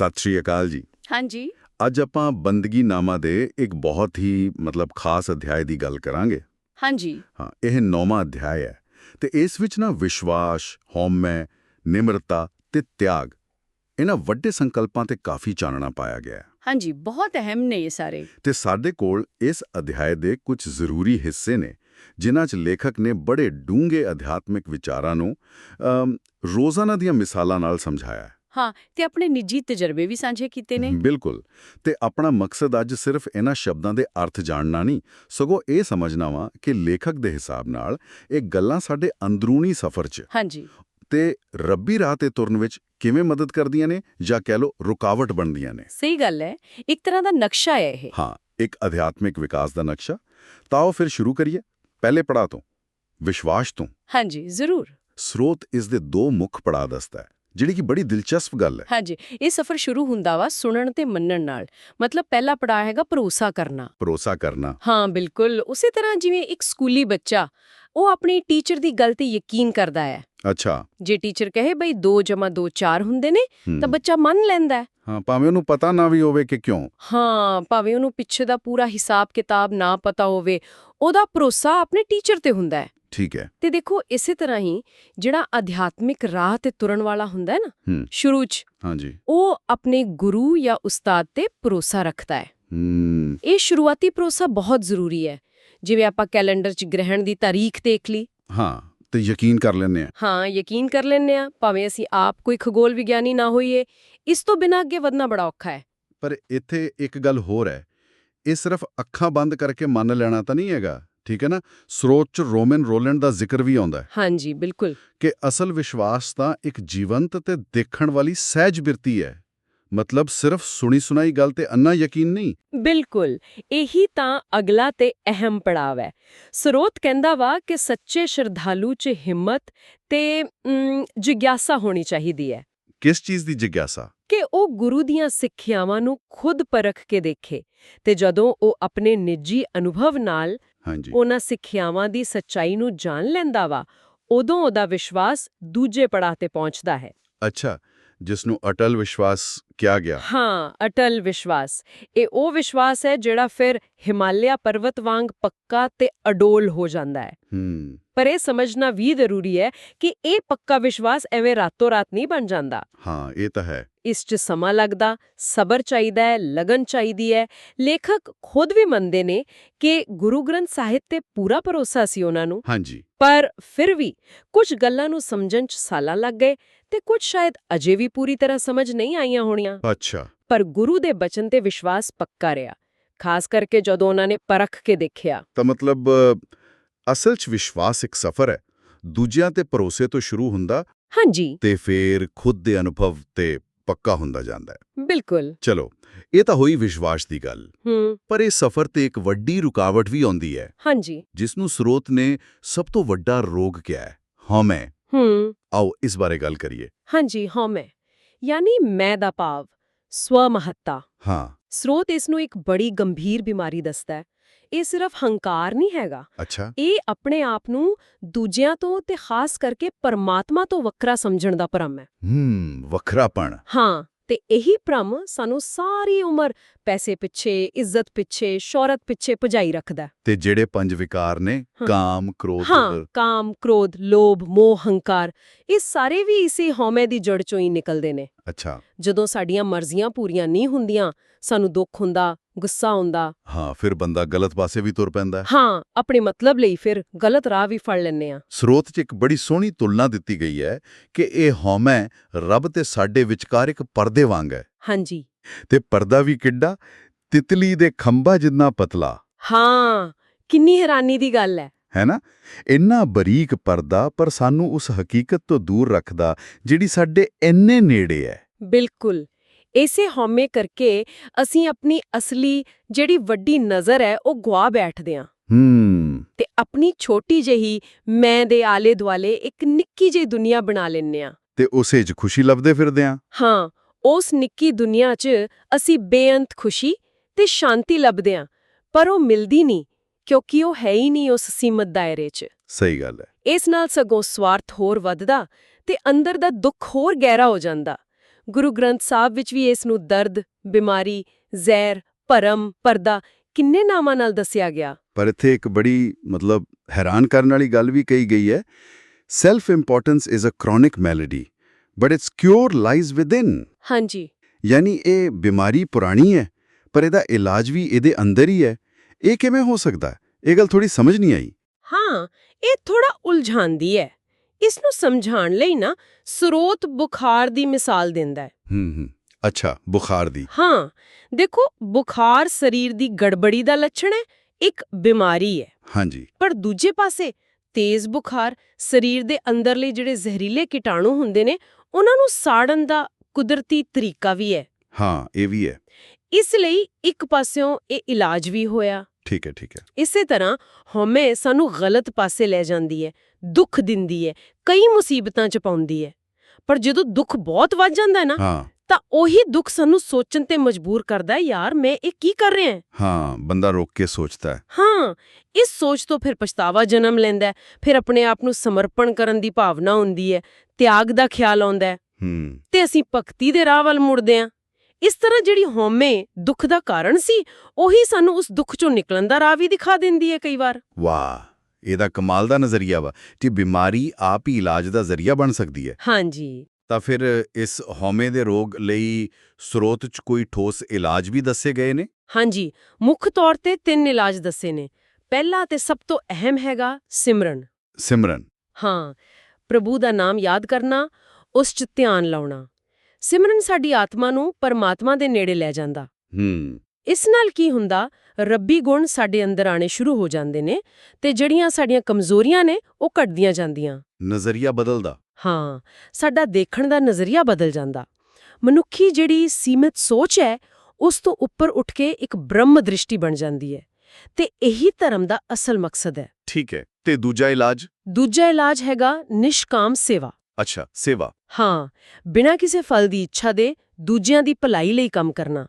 ਸਤਿ ਸ਼੍ਰੀ ਅਕਾਲ ਜੀ। ਹਾਂਜੀ। ਅੱਜ ਆਪਾਂ ਬੰਦਗੀ ਨਾਮਾ ਦੇ ਇੱਕ ਬਹੁਤ ਹੀ ਮਤਲਬ ਖਾਸ ਅਧਿਆਇ ਦੀ ਗੱਲ ਕਰਾਂਗੇ। ਹਾਂਜੀ। ਹਾਂ ਇਹ ਨੌਵਾਂ ਅਧਿਆਇ ਹੈ। ਤੇ ਇਸ ਵਿੱਚ ਨਾ ਵਿਸ਼ਵਾਸ ਹਉਮੈ ਨਿਮਰਤਾ ਤੇ ਤਿਆਗ ਇਹਨਾਂ ਵੱਡੇ ਸੰਕਲਪਾਂ ਤੇ ਕਾਫੀ ਚਾਨਣਾ ਪਾਇਆ ਗਿਆ ਹੈ। ਹਾਂਜੀ ਬਹੁਤ ਅਹਿਮ ਨੇ ਇਹ ਸਾਰੇ। ਤੇ ਸਾਡੇ ਕੋਲ ਇਸ ਅਧਿਆਇ ਦੇ ਕੁਝ ਜ਼ਰੂਰੀ ਹਿੱਸੇ ਨੇ ਜਿਨ੍ਹਾਂ 'ਚ ਲੇਖਕ ਨੇ ਬੜੇ ਡੂੰਘੇ ਅਧਿਆਤਮਿਕ ਵਿਚਾਰਾਂ ਨੂੰ ਰੋਜ਼ਾਨਾ ਦੀਆਂ ਮਿਸਾਲਾਂ ਨਾਲ ਸਮਝਾਇਆ ਹੈ। ਹਾਂ ਤੇ ਆਪਣੇ ਨਿੱਜੀ ਤਜਰਬੇ ਵੀ ਸਾਂਝੇ ਕੀਤੇ ਨੇ। ਬਿਲਕੁਲ। ਤੇ ਆਪਣਾ ਮਕਸਦ ਅੱਜ ਸਿਰਫ ਇਹਨਾਂ ਸ਼ਬਦਾਂ ਦੇ ਅਰਥ ਜਾਣਨਾ ਨਹੀਂ ਸਗੋਂ ਇਹ ਸਮਝਣਾ ਵਾ ਕਿ ਲੇਖਕ ਦੇ ਹਿਸਾਬ ਨਾਲ ਇਹ ਗੱਲਾਂ ਸਾਡੇ ਅੰਦਰੂਨੀ ਸਫ਼ਰ 'ਚ ਹਾਂਜੀ। ਤੇ ਰੱਬੀ ਰਾਹ ਤੇ ਤੁਰਨ ਵਿੱਚ ਕਿਵੇਂ ਮਦਦ ਕਰਦੀਆਂ ਨੇ ਜਾਂ ਕਹਿ ਲਓ ਰੁਕਾਵਟ ਬਣਦੀਆਂ ਨੇ। ਸਹੀ ਗੱਲ ਹੈ। ਇੱਕ ਤਰ੍ਹਾਂ ਦਾ ਨਕਸ਼ਾ ਹੈ ਇਹ। ਹਾਂ ਇੱਕ ਅਧਿਆਤਮਿਕ ਵਿਕਾਸ ਦਾ ਨਕਸ਼ਾ। ਤਾਂ ਆਓ ਫਿਰ ਸ਼ੁਰੂ ਕਰੀਏ। ਪਹਿਲੇ ਪੜਾਅ ਤੋਂ ਵਿਸ਼ਵਾਸ ਤੋਂ। ਹਾਂਜੀ ਜ਼ਰੂਰ। ਸਰੋਤ ਇਸ ਦੇ ਦੋ ਮੁੱਖ ਪੜਾਅ ਦੱਸਦਾ ਹੈ। ਜਿਹੜੀ ਕਿ ਬੜੀ ਦਿਲਚਸਪ ਗੱਲ ਹੈ। ਹਾਂਜੀ ਇਹ ਸਫ਼ਰ ਸ਼ੁਰੂ ਹੁੰਦਾ ਵਾ ਸੁਣਨ ਤੇ ਮੰਨਣ ਨਾਲ। ਮਤਲਬ ਪਹਿਲਾ ਪੜਾਅ ਹੈਗਾ ਭਰੋਸਾ ਕਰਨਾ। ਭਰੋਸਾ ਕਰਨਾ। ਹਾਂ ਬਿਲਕੁਲ। ਉਸੇ ਤਰ੍ਹਾਂ ਜਿਵੇਂ ਇੱਕ ਸਕੂਲੀ ਬੱਚਾ ਉਹ ਆਪਣੀ ਟੀਚਰ ਦੀ ਗੱਲ ਤੇ ਯਕੀਨ ਕਰਦਾ ਹੈ। ਅੱਛਾ। ਜੇ ਟੀਚਰ ਕਹੇ ਬਈ 2 2 4 ਹੁੰਦੇ ਨੇ। ਤਾਂ ਬੱਚਾ ਮੰਨ ਲੈਂਦਾ ਹੈ। ਹਾਂ ਭਾਵੇਂ ਉਹਨੂੰ ਪਤਾ ਨਾ ਵੀ ਹੋਵੇ ਕਿ ਕਿਉਂ। ਹਾਂ ਭਾਵੇਂ ਉਹਨੂੰ ਪਿੱਛੇ ਦਾ ਪੂਰਾ ਹਿਸਾਬ ਕਿਤਾਬ ਨਾ ਪਤਾ ਹੋਵੇ ਉਹਦਾ ਭਰੋਸਾ ਆਪਣੇ ਟੀਚਰ ਤੇ ਹੁੰਦਾ ਹੈ। ਠੀਕ ਹੈ। ਤੇ ਦੇਖੋ ਇਸੇ ਤਰ੍ਹਾਂ ਹੀ ਜਿਹੜਾ ਅਧਿਆਤਮਿਕ ਰਾਹ ਤੇ ਤੁਰਨ ਵਾਲਾ ਹੁੰਦਾ ਹੈ ਨਾ ਸ਼ੁਰੂ 'ਚ ਹਾਂਜੀ। ਉਹ ਆਪਣੇ ਗੁਰੂ ਜਾਂ ਉਸਤਾਦ ਤੇ ਭਰੋਸਾ ਰੱਖਦਾ ਹੈ। ਹੂੰ। ਇਹ ਸ਼ੁਰੂਆਤੀ ਭਰੋਸਾ ਬਹੁਤ ਜ਼ਰੂਰੀ ਹੈ। ਜਿਵੇਂ ਆਪਾਂ ਕੈਲੰਡਰ 'ਚ ਗ੍ਰਹਿਣ ਦੀ ਤਾਰੀਖ ਦੇਖ ਲਈ। ਹਾਂ ਤੇ ਯਕੀਨ ਕਰ ਲੈਂਦੇ ਆ ਹਾਂ ਯਕੀਨ ਕਰ ਲੈਂਦੇ ਆ ਭਾਵੇਂ ਅਸੀਂ ਆਪ ਕੋਈ ਖਗੋਲ ਵਿਗਿਆਨੀ ਨਾ ਹੋਈਏ। ਇਸ ਤੋਂ ਬਿਨਾਂ ਅੱਗੇ ਵਧਣਾ ਬੜਾ ਔਖਾ ਹੈ। ਪਰ ਇੱਥੇ ਇੱਕ ਗੱਲ ਹੋਰ ਹੈ। ਇਹ ਸਿਰਫ ਅੱਖਾਂ ਬੰਦ ਕਰਕੇ ਮੰਨ ਲੈਣਾ ਤਾਂ ਨਹੀਂ ਹੈਗਾ। ਠੀਕ ਹੈ ਨਾ? ਸਰੋਤ ਚ ਰੋਮਨ ਰੋਲੈਂਡ ਦਾ ਜ਼ਿਕਰ ਵੀ ਆਉਂਦਾ ਹੈ। ਹਾਂਜੀ ਬਿਲਕੁਲ। ਕਿ ਅਸਲ ਵਿਸ਼ਵਾਸ ਤਾਂ ਇੱਕ ਜੀਵੰਤ ਤੇ ਦੇਖਣ ਵਾਲੀ ਸਹਿਜ ਬਿਰਤੀ ਹੈ। ਮਤਲਬ ਸਿਰਫ ਸੁਣੀ ਸੁਣਾਈ ਗੱਲ ਤੇ ਅੰਨਾ ਯਕੀਨ ਨਹੀਂ। ਬਿਲਕੁਲ। ਇਹੀ ਤਾਂ ਅਗਲਾ ਤੇ ਅਹਿਮ ਪੜਾਵ ਹੈ। ਸਰੋਤ ਕਹਿੰਦਾ ਵਾ ਕਿ ਸੱਚੇ ਸ਼ਰਧਾਲੂ 'ਚ ਹਿੰਮਤ ਤੇ ਜਿਗਿਆਸਾ ਹੋਣੀ ਚਾਹੀਦੀ ਹੈ। ਕਿਸ ਚੀਜ਼ ਦੀ ਜਿਗਿਆਸਾ? ਕਿ ਉਹ ਗੁਰੂ ਦੀਆਂ ਸਿੱਖਿਆਵਾਂ ਨੂੰ ਖੁਦ ਪਰਖ ਕੇ ਦੇਖੇ ਤੇ ਜਦੋਂ ਉਹ ਆਪਣੇ ਨਿੱਜੀ ਅਨੁਭਵ ਨਾਲ ਹਾਂਜੀ। ਉਹਨਾਂ ਸਿੱਖਿਆਵਾਂ ਦੀ ਸੱਚਾਈ ਨੂੰ ਜਾਣ ਲੈਂਦਾ ਵਾ ਉਦੋਂ ਉਹਦਾ ਵਿਸ਼ਵਾਸ ਦੂਜੇ ਪੜਾਅ ਤੇ ਪਹੁੰਚਦਾ ਹੈ। ਅੱਛਾ ਜਿਸ ਨੂੰ ਅਟਲ ਵਿਸ਼ਵਾਸ ਕਿਹਾ ਗਿਆ। ਹਾਂ ਅਟਲ ਵਿਸ਼ਵਾਸ। ਇਹ ਉਹ ਵਿਸ਼ਵਾਸ ਹੈ ਜਿਹੜਾ ਫਿਰ ਹਿਮਾਲਿਆ ਪਰਬਤ ਵਾਂਗ ਪੱਕਾ ਤੇ ਅਡੋਲ ਹੋ ਜਾਂਦਾ ਹੈ। ਹੂੰ। ਪਰ ਇਹ ਸਮਝਣਾ ਵੀ ਜ਼ਰੂਰੀ ਹੈ ਕਿ ਇਹ ਪੱਕਾ ਵਿਸ਼ਵਾਸ ਐਵੇਂ ਰਾਤੋਂ ਰਾਤ ਨਹੀਂ ਬਣ ਜਾਂਦਾ। ਹਾਂ ਇਹ ਤਾਂ ਹੈ। ਇਸ 'ਚ ਸਮਾਂ ਲੱਗਦਾ ਸਬਰ ਚਾਹੀਦਾ ਹੈ ਲਗਨ ਚਾਹੀਦੀ ਹੈ। ਲੇਖਕ ਖੁਦ ਵੀ ਮੰਨਦੇ ਨੇ ਕਿ ਗੁਰੂ ਗ੍ਰੰਥ ਸਾਹਿਬ ਤੇ ਪੂਰਾ ਭਰੋਸਾ ਸੀ ਉਹਨਾਂ ਨੂੰ। ਹਾਂਜੀ। ਪਰ ਫਿਰ ਵੀ ਕੁਝ ਗੱਲਾਂ ਨੂੰ ਸਮਝਣ 'ਚ ਸਾਲਾਂ ਲੱਗ ਗਏ ਤੇ ਕੁਝ ਸ਼ਾਇਦ ਅਜੇ ਵੀ ਪੂਰੀ ਤਰ੍ਹਾਂ ਸਮਝ ਨਹੀਂ ਆਈਆਂ ਹੋਣੀਆਂ। ਅੱਛਾ। ਪਰ ਗੁਰੂ ਦੇ ਬਚਨ ਤੇ ਵਿਸ਼ਵਾਸ ਪੱਕਾ ਰਿਹਾ। ਖਾਸ ਕਰਕੇ ਜਦੋਂ ਉਹਨਾਂ ਨੇ ਪਰਖ ਕੇ ਦੇਖਿਆ। ਤਾਂ ਮਤਲਬ ਅਸਲ 'ਚ ਵਿਸ਼ਵਾਸ ਇੱਕ ਸਫ਼ਰ ਹੈ। ਦੂਜਿਆਂ ਤੇ ਭਰੋਸੇ ਤੋਂ ਸ਼ੁਰੂ ਹੁੰਦਾ ਹਾਂਜੀ। ਤੇ ਫਿਰ ਖੁਦ ਦੇ ਅਨੁਭਵ ਤੇ ਪੱਕਾ ਹੁੰਦਾ ਜਾਂਦਾ ਹੈ। ਬਿਲਕੁਲ। ਚਲੋ ਇਹ ਤਾਂ ਹੋਈ ਵਿਸ਼ਵਾਸ ਦੀ ਗੱਲ। ਹੂੰ। ਪਰ ਇਹ ਸਫ਼ਰ ਤੇ ਇੱਕ ਵੱਡੀ ਰੁਕਾਵਟ ਵੀ ਆਉਂਦੀ ਹੈ। ਹਾਂਜੀ। ਜਿਸ ਨੂੰ ਸਰੋਤ ਨੇ ਸਭ ਤੋਂ ਵੱਡਾ ਰੋਗ ਕਿਹਾ ਹੈ ਹਉਮੈ ਹੂੰ। ਆਓ ਇਸ ਬਾਰੇ ਗੱਲ ਕਰੀਏ। ਹਾਂਜੀ ਹਉਮੈ ਯਾਨੀ ਮੈਂ ਦਾ ਭਾਵ ਸਵ ਮਹੱਤਾ ਹਾਂ। ਸਰੋਤ ਇਸ ਨੂੰ ਇੱਕ ਬੜੀ ਗੰਭੀਰ ਬਿਮਾਰੀ ਦੱਸਦਾ ਹੈ। ਇਹ ਸਿਰਫ ਹੰਕਾਰ ਨਹੀਂ ਹੈਗਾ। ਅੱਛਾ। ਇਹ ਆਪਣੇ ਆਪ ਨੂੰ ਦੂਜਿਆਂ ਤੋਂ ਤੇ ਖਾਸ ਕਰਕੇ ਪਰਮਾਤਮਾ ਤੋਂ ਵੱਖਰਾ ਸਮਝਣ ਦਾ ਭਰਮ ਹੈ। ਹੂੰ ਵੱਖਰਾਪਣ। ਹਾਂ। ਤੇ ਇਹੀ ਭ੍ਰਮ ਸਾਨੂੰ ਸਾਰੀ ਉਮਰ ਪੈਸੇ ਪਿੱਛੇ ਇੱਜ਼ਤ ਪਿੱਛੇ ਸ਼ੌਹਰਤ ਪਿੱਛੇ ਭਜਾਈ ਰੱਖਦਾ। ਤੇ ਜਿਹੜੇ ਪੰਜ ਵਿਕਾਰ ਨੇ। ਕਾਮ ਕ੍ਰੋਧ ਹਾਂ ਕਾਮ ਕ੍ਰੋਧ ਲੋਭ ਮੋਹ ਹੰਕਾਰ ਇਹ ਸਾਰੇ ਵੀ ਇਸੇ ਹਉਮੈ ਦੀ ਜੜ ਚੋਂ ਹੀ ਨਿਕਲਦੇ ਨੇ ਅੱਛਾ ਜਦੋਂ ਸਾਡੀਆਂ ਮਰਜ਼ੀਆਂ ਪੂਰੀਆਂ ਨਹੀਂ ਹੁੰਦੀਆਂ ਸਾਨੂੰ ਦੁੱਖ ਹੁੰਦਾ ਗੁੱਸਾ ਆਉਂਦਾ। ਹਾਂ ਫਿਰ ਬੰਦਾ ਗਲਤ ਪਾਸੇ ਵੀ ਤੁਰ ਪੈਂਦਾ ਹੈ। ਆਪਣੇ ਮਤਲਬ ਲਈ ਫਿਰ ਗਲਤ ਰਾਹ ਵੀ ਫੜ ਲੈਂਦੇ ਆ ਸਰੋਤ 'ਚ ਇੱਕ ਬੜੀ ਸੋਹਣੀ ਤੁਲਨਾ ਦਿੱਤੀ ਗਈ ਹੈ ਕਿ ਇਹ ਹਉਮੈ ਰੱਬ ਤੇ ਸਾਡੇ ਵਿਚਕਾਰ ਇੱਕ ਪਰਦੇ ਵਾਂਗ ਹੈ। ਹਾਂਜੀ। ਤੇ ਪਰਦਾ ਵੀ ਕਿੱਡਾ ਤਿਤਲੀ ਦੇ ਖੰਭਾ ਜਿੰਨਾ ਪਤਲਾ। ਹਾਂ ਕਿੰਨੀ ਹੈਰਾਨੀ ਦੀ ਗੱਲ ਹੈ। ਹੈ ਨਾ? ਇੰਨਾ ਬਰੀਕ ਪਰਦਾ ਪਰ ਸਾਨੂੰ ਉਸ ਹਕੀਕਤ ਤੋਂ ਦੂਰ ਰੱਖਦਾ ਜਿਹੜੀ ਸਾਡੇ ਇੰਨੇ ਨੇੜੇ ਹੈ। ਬਿਲਕੁਲ। ਇਸੇ ਹਉਮੈ ਕਰਕੇ ਅਸੀਂ ਆਪਣੀ ਅਸਲੀ ਜਿਹੜੀ ਵੱਡੀ ਨਜ਼ਰ ਹੈ ਉਹ ਗਵਾ ਬੈਠਦੇ ਹਾਂ। ਹੂੰ। ਤੇ ਆਪਣੀ ਛੋਟੀ ਜਿਹੀ ਮੈਂ ਦੇ ਆਲੇ ਦੁਆਲੇ ਇੱਕ ਨਿੱਕੀ ਜਿਹੀ ਦੁਨੀਆ ਬਣਾ ਲੈਂਦੇ ਹਾਂ। ਤੇ ਉਸੇ 'ਚ ਖੁਸ਼ੀ ਲੱਭਦੇ ਫਿਰਦੇ ਆਂ ਹਾਂ ਉਸ ਨਿੱਕੀ ਦੁਨੀਆ 'ਚ ਅਸੀਂ ਬੇਅੰਤ ਖੁਸ਼ੀ ਤੇ ਸ਼ਾਂਤੀ ਲੱਭਦੇ ਹਾਂ ਪਰ ਉਹ ਮਿਲਦੀ ਨਹੀਂ ਕਿਉਂਕਿ ਉਹ ਹੈ ਹੀ ਨਹੀਂ ਉਸ ਸੀਮਤ ਦਾਇਰੇ 'ਚ। ਸਹੀ ਗੱਲ ਹੈ। ਇਸ ਨਾਲ ਸਗੋਂ ਸਵਾਰਥ ਹੋਰ ਵੱਧਦਾ ਤੇ ਅੰਦਰ ਦਾ ਦੁੱਖ ਹੋਰ ਗਹਿਰਾ ਹੋ ਜਾਂਦਾ। ਗੁਰੂ ਗ੍ਰੰਥ ਸਾਹਿਬ ਵਿੱਚ ਵੀ ਇਸ ਨੂੰ ਦਰਦ ਬਿਮਾਰੀ ਜ਼ਹਿਰ ਭਰਮ ਪਰਦਾ ਕਿੰਨੇ ਨਾਮਾਂ ਨਾਲ ਦੱਸਿਆ ਗਿਆ? ਪਰ ਇੱਥੇ ਇੱਕ ਬੜੀ ਮਤਲਬ ਹੈਰਾਨ ਕਰਨ ਵਾਲੀ ਗੱਲ ਵੀ ਕਹੀ ਗਈ ਹੈ। Self importance is a chronic malady but its cure lies within ਹਾਂਜੀ। ਯਾਨੀ ਇਹ ਬਿਮਾਰੀ ਪੁਰਾਣੀ ਹੈ ਪਰ ਇਹਦਾ ਇਲਾਜ ਵੀ ਇਹਦੇ ਅੰਦਰ ਹੀ ਹੈ। ਇਹ ਕਿਵੇਂ ਹੋ ਸਕਦਾ? ਇਹ ਗੱਲ ਥੋੜੀ ਸਮਝ ਨਹੀਂ ਆਈ। ਹਾਂ ਇਹ ਥੋੜਾ ਉਲਝਾਉਂਦੀ ਹੈ। ਇਸ ਨੂੰ ਸਮਝਾਉਣ ਲਈ ਨਾ ਸਰੋਤ ਬੁਖਾਰ ਦੀ ਮਿਸਾਲ ਦਿੰਦਾ ਹੈ। ਹੂੰ ਹੂੰ। ਅੱਛਾ ਬੁਖਾਰ ਦੀ। ਹਾਂ ਦੇਖੋ ਬੁਖਾਰ ਸਰੀਰ ਦੀ ਗੜਬੜੀ ਦਾ ਲੱਛਣ ਹੈ ਇੱਕ ਬਿਮਾਰੀ ਹੈ। ਹਾਂਜੀ। ਪਰ ਦੂਜੇ ਪਾਸੇ ਤੇਜ਼ ਬੁਖਾਰ ਸਰੀਰ ਦੇ ਅੰਦਰਲੇ ਜਿਹੜੇ ਜ਼ਹਿਰੀਲੇ ਕੀਟਾਣੂ ਹੁੰਦੇ ਨੇ ਉਹਨਾਂ ਨੂੰ ਸਾੜਨ ਦਾ ਕੁਦਰਤੀ ਤਰੀਕਾ ਵੀ ਹੈ। ਹਾਂ ਇਹ ਵੀ ਹੈ। ਇਸ ਲਈ ਇੱਕ ਪਾਸਿਓਂ ਇਹ ਇਲਾਜ ਵੀ ਹੋਇਆ। ਠੀਕ ਹੈ ਠੀਕ ਹੈ। ਇਸੇ ਤਰ੍ਹਾਂ ਹਉਮੈ ਸਾਨੂੰ ਗਲਤ ਪਾਸੇ ਲੈ ਜਾਂਦੀ ਹੈ ਦੁੱਖ ਦਿੰਦੀ ਹੈ ਕਈ ਮੁਸੀਬਤਾਂ ਚ ਪਾਉਂਦੀ ਹੈ। ਪਰ ਜਦੋਂ ਦੁੱਖ ਬਹੁਤ ਵੱਧ ਜਾਂਦਾ ਹੈ ਨਾ ਹਾਂ। ਤਾਂ ਉਹੀ ਦੁੱਖ ਸਾਨੂੰ ਸੋਚਣ ਤੇ ਮਜਬੂਰ ਕਰਦਾ ਹੈ ਯਾਰ ਮੈਂ ਇਹ ਕੀ ਕਰ ਰਿਹਾ ਹਾਂ? ਹਾਂ ਬੰਦਾ ਰੋਕ ਕੇ ਸੋਚਦਾ ਹੈ। ਹਾਂ ਇਸ ਸੋਚ ਤੋਂ ਫਿਰ ਪਛਤਾਵਾ ਜਨਮ ਲੈਂਦਾ ਹੈ ਫਿਰ ਆਪਣੇ ਆਪ ਨੂੰ ਸਮਰਪਣ ਕਰਨ ਦੀ ਭਾਵਨਾ ਹੁੰਦੀ ਹੈ ਤਿਆਗ ਦਾ ਖਿਆਲ ਆਉਂਦਾ ਹੈ। ਹੂੰ। ਤੇ ਅਸੀਂ ਭਗਤੀ ਦੇ ਰਾਹ ਵੱਲ ਮੁੜਦੇ ਹਾਂ। ਇਸ ਤਰ੍ਹਾਂ ਜਿਹੜੀ ਹਉਮੈ ਦੁੱਖ ਦਾ ਕਾਰਨ ਸੀ ਉਹੀ ਸਾਨੂੰ ਉਸ ਦੁੱਖ ਚੋਂ ਨਿਕਲਣ ਦਾ ਰਾਹ ਵੀ ਦਿਖਾ ਦਿੰਦੀ ਹੈ ਕਈ ਵਾਰ। ਵਾਹ ਇਹਦਾ ਕਮਾਲ ਦਾ ਨਜ਼ਰੀਆ ਵਾ ਕਿ ਬਿਮਾਰੀ ਆਪ ਹੀ ਇਲਾਜ ਦਾ ਜ਼ਰੀਆ ਬਣ ਸਕਦੀ ਹੈ। ਹਾਂਜੀ। ਤਾਂ ਫਿਰ ਇਸ ਹਉਮੈ ਦੇ ਰੋਗ ਲਈ ਸਰੋਤ 'ਚ ਕੋਈ ਠੋਸ ਇਲਾਜ ਵੀ ਦੱਸੇ ਗਏ ਨੇ? ਹਾਂਜੀ ਮੁੱਖ ਤੌਰ ਤੇ ਤਿੰਨ ਇਲਾਜ ਦੱਸੇ ਨੇ। ਪਹਿਲਾ ਤੇ ਸਭ ਤੋਂ ਅਹਿਮ ਹੈਗਾ ਸਿਮਰਨ। ਸਿਮਰਨ। ਹਾਂ ਪ੍ਰਭੂ ਦਾ ਨਾਮ ਯਾਦ ਕਰਨਾ ਉਸ 'ਚ ਧਿਆਨ ਲਾਉਣਾ। ਸਿਮਰਨ ਸਾਡੀ ਆਤਮਾ ਨੂੰ ਪਰਮਾਤਮਾ ਦੇ ਨੇੜੇ ਲੈ ਜਾਂਦਾ। ਹੂੰ। ਇਸ ਨਾਲ ਕੀ ਹੁੰਦਾ ਰੱਬੀ ਗੁਣ ਸਾਡੇ ਅੰਦਰ ਆਣੇ ਸ਼ੁਰੂ ਹੋ ਜਾਂਦੇ ਨੇ ਤੇ ਜਿਹੜੀਆਂ ਸਾਡੀਆਂ ਕਮਜ਼ੋਰੀਆਂ ਨੇ ਉਹ ਘਟਦੀਆਂ ਜਾਂਦੀਆਂ। ਨਜ਼ਰੀਆ ਬਦਲਦਾ। ਹਾਂ ਸਾਡਾ ਦੇਖਣ ਦਾ ਨਜ਼ਰੀਆ ਬਦਲ ਜਾਂਦਾ। ਮਨੁੱਖੀ ਜਿਹੜੀ ਸੀਮਿਤ ਸੋਚ ਹੈ ਉਸ ਤੋਂ ਉੱਪਰ ਉੱਠ ਕੇ ਇੱਕ ਬ੍ਰਹਮ ਦ੍ਰਿਸ਼ਟੀ ਬਣ ਜਾਂਦੀ ਹੈ ਤੇ ਇਹੀ ਧਰਮ ਦਾ ਅਸਲ ਮਕਸਦ ਹੈ। ਠੀਕ ਹੈ ਤੇ ਦੂਜਾ ਇਲਾਜ? ਦੂਜਾ ਇਲਾਜ ਹੈਗਾ ਨਿਸ਼ਕਾਮ ਸੇਵਾ। ਅੱਛਾ ਸੇਵਾ। ਹਾਂ ਬਿਨਾਂ ਕਿਸੇ ਫਲ ਦੀ ਇੱਛਾ ਦੇ ਦੂਜਿਆਂ ਦੀ ਭਲਾਈ ਲਈ ਕੰਮ ਕਰਨਾ।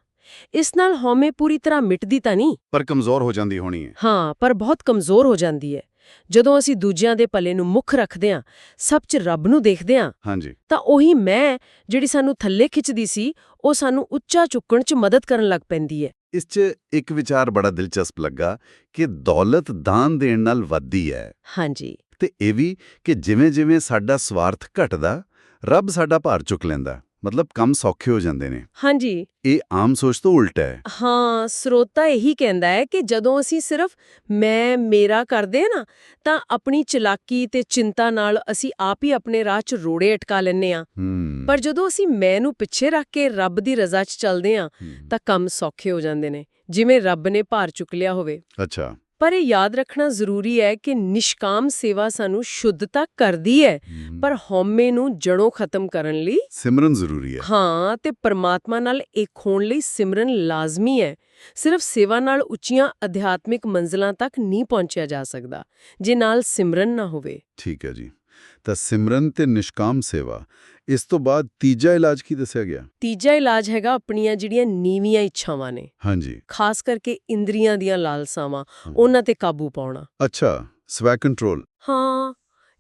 ਇਸ ਨਾਲ ਹਉਮੈ ਪੂਰੀ ਤਰ੍ਹਾਂ ਮਿਟਦੀ ਤਾਂ ਨਹੀਂ? ਪਰ ਕਮਜ਼ੋਰ ਹੋ ਜਾਂਦੀ ਹੋਣੀ ਹੈ ਹਾਂ ਪਰ ਬਹੁਤ ਕਮਜ਼ੋਰ ਹੋ ਜਾਂਦੀ ਹੈ ਜਦੋਂ ਅਸੀਂ ਦੂਜਿਆਂ ਦੇ ਭਲੇ ਨੂੰ ਮੁੱਖ ਰੱਖਦੇ ਹਾਂ ਸਭ 'ਚ ਰੱਬ ਨੂੰ ਦੇਖਦੇ ਹਾਂ ਹਾਂਜੀ। ਤਾਂ ਉਹੀ ਮੈਂ ਜਿਹੜੀ ਸਾਨੂੰ ਥੱਲੇ ਖਿੱਚਦੀ ਸੀ ਉਹ ਸਾਨੂੰ ਉੱਚਾ ਚੁੱਕਣ 'ਚ ਮਦਦ ਕਰਨ ਲੱਗ ਪੈਂਦੀ ਹੈ ਇਸ 'ਚ ਇੱਕ ਵਿਚਾਰ ਬੜਾ ਦਿਲਚਸਪ ਲੱਗਾ ਕਿ ਦੌਲਤ ਦਾਨ ਦੇਣ ਨਾਲ ਵੱਧਦੀ ਹੈ। ਹਾਂਜੀ। ਤੇ ਇਹ ਵੀ ਕਿ ਜਿਵੇਂ-ਜਿਵੇਂ ਸਾਡਾ ਸਵਾਰਥ ਘਟਦਾ ਰੱਬ ਸਾਡਾ ਭਾਰ ਚੁੱਕ ਲੈਂਦਾ। ਮਤਲਬ ਕੰਮ ਸੌਖੇ ਹੋ ਜਾਂਦੇ ਨੇ। ਹਾਂਜੀ। ਇਹ ਆਮ ਸੋਚ ਤੋਂ ਉਲਟ ਹੈ। ਹਾਂ ਸਰੋਤਾ ਇਹੀ ਕਹਿੰਦਾ ਹੈ ਕਿ ਜਦੋਂ ਅਸੀਂ ਸਿਰਫ ਮੈਂ ਮੇਰਾ ਕਰਦੇ ਹਾਂ ਨਾ ਤਾਂ ਆਪਣੀ ਚਲਾਕੀ ਤੇ ਚਿੰਤਾ ਨਾਲ ਅਸੀਂ ਆਪ ਹੀ ਆਪਣੇ ਰਾਹ 'ਚ ਰੋੜੇ ਅਟਕਾ ਲੈਂਦੇ ਹੂੰ। ਪਰ ਜਦੋਂ ਅਸੀਂ ਮੈਂ ਨੂੰ ਪਿੱਛੇ ਰੱਖ ਕੇ ਰੱਬ ਦੀ ਰਜ਼ਾ 'ਚ ਚੱਲਦੇ ਹੂੰ। ਤਾਂ ਕੰਮ ਸੌਖੇ ਹੋ ਜਾਂਦੇ ਨੇ। ਜਿਵੇਂ ਰੱਬ ਨੇ ਭਾਰ ਚੁੱਕ ਲਿਆ ਹੋਵੇ। ਅੱਛਾ। ਪਰ ਇਹ ਯਾਦ ਰੱਖਣਾ ਜ਼ਰੂਰੀ ਹੈ ਕਿ ਨਿਸ਼ਕਾਮ ਸੇਵਾ ਸਾਨੂੰ ਸ਼ੁੱਧਤਾ ਕਰਦੀ ਹੈ। ਪਰ ਹਉਮੈ ਨੂੰ ਜੜੋਂ ਖਤਮ ਕਰਨ ਲਈ ਸਿਮਰਨ ਜ਼ਰੂਰੀ ਹੈ। ਹਾਂ ਤੇ ਪਰਮਾਤਮਾ ਨਾਲ ਇੱਕ ਹੋਣ ਲਈ ਸਿਮਰਨ ਲਾਜ਼ਮੀ ਹੈ। ਸਿਰਫ ਸੇਵਾ ਨਾਲ ਉੱਚੀਆਂ ਅਧਿਆਤਮਿਕ ਮੰਜ਼ਲਾਂ ਤੱਕ ਨਹੀਂ ਪਹੁੰਚਿਆ ਜਾ ਸਕਦਾ ਜੇ ਨਾਲ ਸਿਮਰਨ ਨਾ ਹੋਵੇ। ਠੀਕ ਹੈ ਜੀ। ਤਾਂ ਸਿਮਰਨ ਤੇ ਨਿਸ਼ਕਾਮ ਸੇਵਾ ਇਸ ਤੋਂ ਬਾਅਦ ਤੀਜਾ ਇਲਾਜ ਕੀ ਦੱਸਿਆ ਗਿਆ? ਤੀਜਾ ਇਲਾਜ ਹੈਗਾ ਆਪਣੀਆਂ ਜਿਹੜੀਆਂ ਨੀਵੀਆਂ ਇੱਛਾਵਾਂ ਨੇ। ਹਾਂਜੀ। ਖਾਸ ਕਰਕੇ ਇੰਦਰੀਆਂ ਦੀਆਂ ਲਾਲਸਾਵਾਂ। ਉਹਨਾਂ ਤੇ ਕਾਬੂ ਪਾਉਣਾ। ਅੱਛਾ ਸਵੈ ਕੰਟਰੋਲ। ਹਾਂ